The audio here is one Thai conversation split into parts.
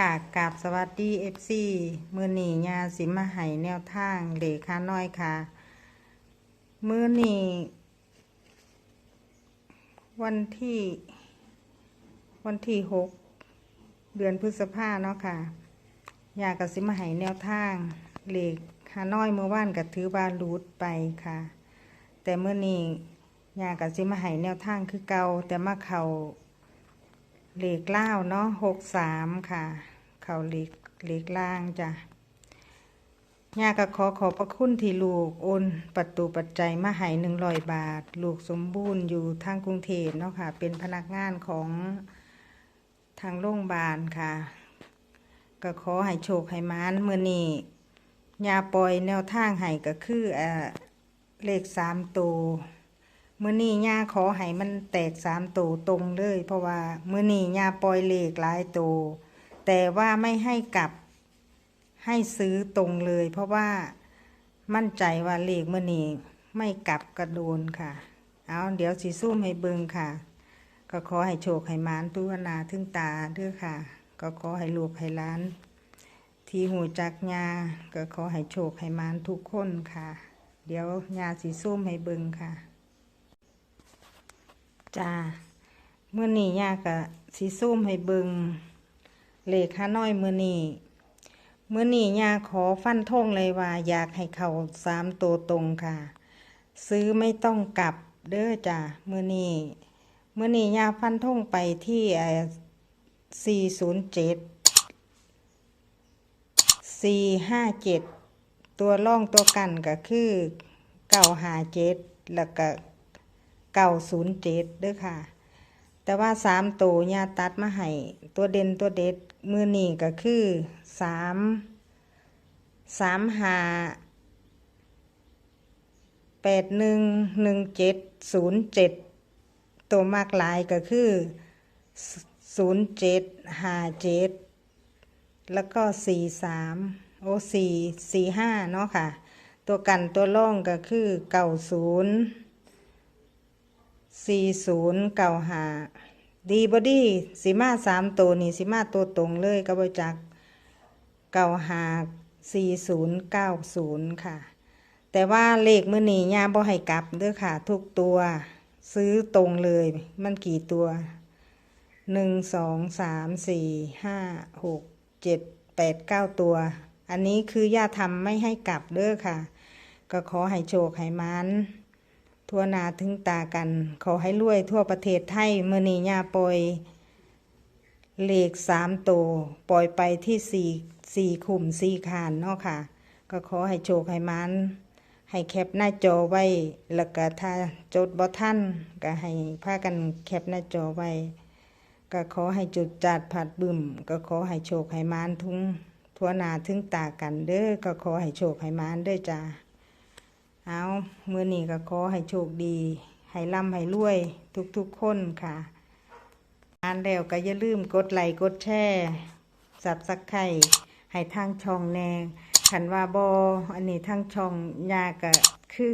ค่ะกราบสวัสดีเอฟซีมือหนียาสิมาไห้แนวทางเหลขาน้อยค่ะ มือหนีวันที่ วันที่หกเดือนพฤษภาเนาะค่ะยากับสิมาไห้แนวทางเหลขาน้อยเมื่อวานกับถือว่ารูดไปค่ะ แต่เมื่อนี้ยากับสิมาไห้แนวทางคือเกาแต่มาเขา เหล็กล่าเนาะหกสามค่ะ เขาเหล็กเหล็กล่างจ้ะย่าก็ขอขอบพระคุณที่ลูกโอนประตูปัจจัยมาให้หนึ่งร้อยบาท ลูกสมบูรณ์อยู่ทางกรุงเทพเนาะค่ะ เป็นพนักงานของทางโรงพยาบาลค่ะ ก็ขอให้โชคให้มานเมื่อนี้ยาปล่อยแนวทางให้ก็คือเอ่อเลขสามตัว มื่อนี้ย่าขอให้มันแตกสามตัวตรงเลย เพราะว่ามื่อนี้ย่าปล่อยเลขหลายตัวแต่ว่าไม่ให้กลับให้ซื้อตรงเลย เพราะว่ามั่นใจว่าเลขมื่อนี้ไม่กลับกระโดนค่ะ เอาเดี๋ยวสีซุ่มให้เบิงค่ะ ก็ขอให้โชคให้มานตุวนาถึงตาเด้อค่ะ ก็ขอให้ลูกให้ล้าน ที่หูจักยาก็ขอให้โชคให้มานทุกคนค่ะ เดี๋ยวยาสีซุ่มให้เบิงค่ะ จ้าเมื่อนี้ยากะสีซุ่มให้เบิงเลขฮาน้อยเมื่อนี้เมื่อนี้ยาขอฟันธงเลยว่า อยากให้เขาสามตัวตรงค่ะ ซื้อไม่ต้องกลับเด้อจ้าเมื่อนี้เมื่อนี้ยาฟันธงไปที่สี่ศูนย์เจ็ดสี่ห้าเจ็ดตัวล่องตัวกันก็คือเก้าหาเจ็ดแล้วก็ เก้าศูนย์เจ็ดเด้อค่ะ แต่ว่าสามตัวยาตัดมาให้ตัวเด่นตัวเด็ดมือนี่ก็คือสามสามหาแปดหนึ่งหนึ่งเจ็ดศูนย์เจ็ดตัวมากลายก็คือศูนย์เจ็ดห้าเจ็ดแล้วก็สี่สามโอสี่สี่ห้าเนาะค่ะ ตัวกันตัวล่องก็คือเก้าศูนย์ สี่ศูนย์เก้าหาดีบอดี้สีมาสามตัวนี่สีมาตัวตรงเลยก็บริจักเก้าหาสี่ศูนย์เก้าศูนย์ค่ะ แต่ว่าเลขมื่อนี้ย่าบ่ให้กลับเด้อค่ะ ทุกตัวซื้อตรงเลย มันกี่ตัวหนึ่งสองสามสี่ห้าหกเจ็ดแปดเก้าตัว อันนี้คือย่าทำไม่ให้กลับเด้อค่ะ ก็ขอให้โชคให้มัน ทั่วนาถึงตากัน ขอให้รวยทั่วประเทศไทยเมื่อนี้ยาปล่อยเลขสามตัวปล่อยไปที่สี่สี่ขุมสี่ขานเนาะค่ะ ก็ขอให้โชคให้มันให้แคปหน้าจอไว้ แล้วก็ถ้าจดบ่ท่านก็ให้พากันแคปหน้าจอไว้ ก็ขอให้จุดจัดผัดบึมก็ขอให้โชคให้มานทุงทั่วนาถึงตากันเด้อก็ขอให้โชคให้มานเด้อจ้า เอามือนี้ก็ขอให้โชคดีให้ร่ำให้รวย ทุกๆคนค่ะอ่านแล้วก็อย่าลืมกดไลค์กดแชร์สับสักไข่ให้ทางช่องแนงขันว่าบออันนี้ทางช่องยาก็คือ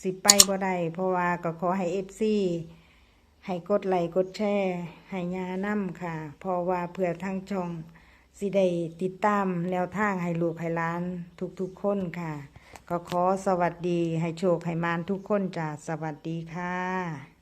สิไปบ่ได้เพราะว่าก็ขอให้เอฟซีให้กดไลค์กดแชร์ให้ยานํค่ะ เพราะว่าเพื่อทางช่องสิได้ติดตามแนวทางให้ลูกให้ล้านทุกๆคนค่ะ ก็ขอสวัสดีให้โชคให้มานทุกคนจ้าสวัสดีค่ะ